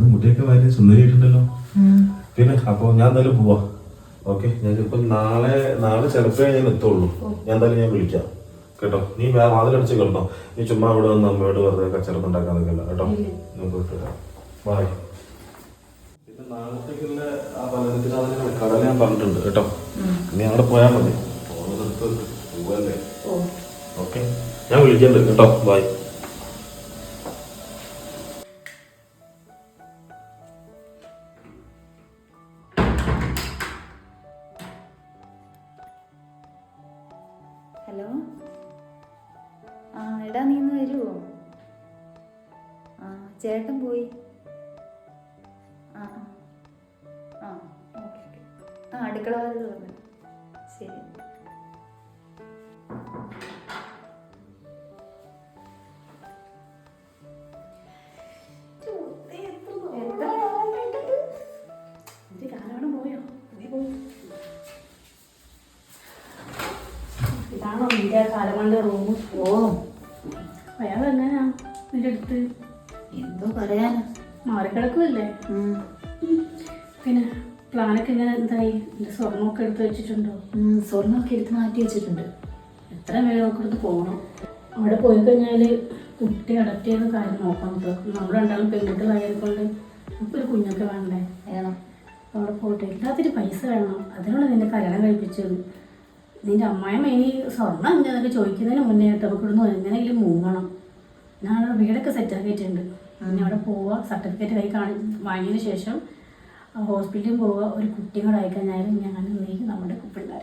ഇന്ന് മുടിയൊക്കെ വളരെ സുന്ദരിയായിട്ടുണ്ടല്ലോ. പിന്നെ അപ്പൊ ഞാൻ എന്തായാലും പോവാ. ഓക്കെ ഞാൻ ഇപ്പൊ നാളെ നാളെ ചിലപ്പോഴേ ഞാൻ എത്തുള്ളൂ. ഞാൻ എന്തായാലും ഞാൻ വിളിക്കാം. കേട്ടോ? നീ വാതിലടിച്ച് കേട്ടോ നീ ചുമ്മാ ഇവിടെ വന്ന് അമ്മയോട് വെറുതെ കച്ചവടം ഉണ്ടാക്കാൻ നിൽക്കല്ല കേട്ടോ? നമുക്ക് ബായ് പിന്നെ നാളത്തേക്കുള്ള ആ പലചരക്ക് കടല ഞാൻ പറഞ്ഞിട്ടുണ്ട് കേട്ടോ? നീ അവിടെ പോയാൽ മതി. പോകുന്നിടത്ത് പോവല്ലേ? ഓക്കെ. ഞാൻ വിളിക്കണ്ട് കേട്ടോ? Bye hello? ആ എടാ നീ ഇന്ന് വരുമോ ആ ചേട്ടൻ പോയി. ആ ആ. Okay okay. ആ അടുക്കള വാതിൽ തുറന്നു. ശരി. ഇതാണോ നിന്റെ കാലമണ്ട റൂം ഓ. അയാൾ എങ്ങനെയാ നിന്റെ അടുത്ത്? എന്തോ പറയാനാ. മാറിക്കിടക്കുമല്ലേ. പിന്നെ പ്ലാനൊക്കെ ഇങ്ങനെ എന്തായി? എന്റെ സ്വർണമൊക്കെ എടുത്ത് വെച്ചിട്ടുണ്ടോ? സ്വർണമൊക്കെ എടുത്ത് മാറ്റി വെച്ചിട്ടുണ്ട്. എത്ര വേഗം ഒക്കെ എടുത്ത് പോകണം അവിടെ പോയി കഴിഞ്ഞാൽ കുട്ടി അഡപ്റ്റ് ചെയ്യുന്ന കാര്യം നോക്കണം നമ്മൾ രണ്ടാളും പെൺകുട്ടികളായതുകൊണ്ട് നമുക്കൊരു കുഞ്ഞൊക്കെ വേണ്ടേ? വേണം. അവിടെ പോയിട്ട് എല്ലാത്തിനും പൈസ വേണം. അതിനുള്ള നിന്റെ കല്യാണം കഴിപ്പിച്ചത്. നിന്റെ അമ്മായിമ്മ ഇനി സ്വർണം എന്നൊക്കെ ചോദിക്കുന്നതിന് മുന്നേ ആയിട്ട് നമുക്ക് എങ്ങനെയെങ്കിലും മൂങ്ങണം. ഞാൻ വീടൊക്കെ സെറ്റാക്കിയിട്ടുണ്ട് പിന്നെ അവിടെ പോവുക സർട്ടിഫിക്കറ്റ് കൈ കാണി വാങ്ങിയതിന് ശേഷം ഹോസ്പിറ്റലിൽ പോവുക ഒരു കുട്ടിയും കൂടെ അയക്കാൻ ഞാൻ നീ നമ്മുടെ പിള്ളേർ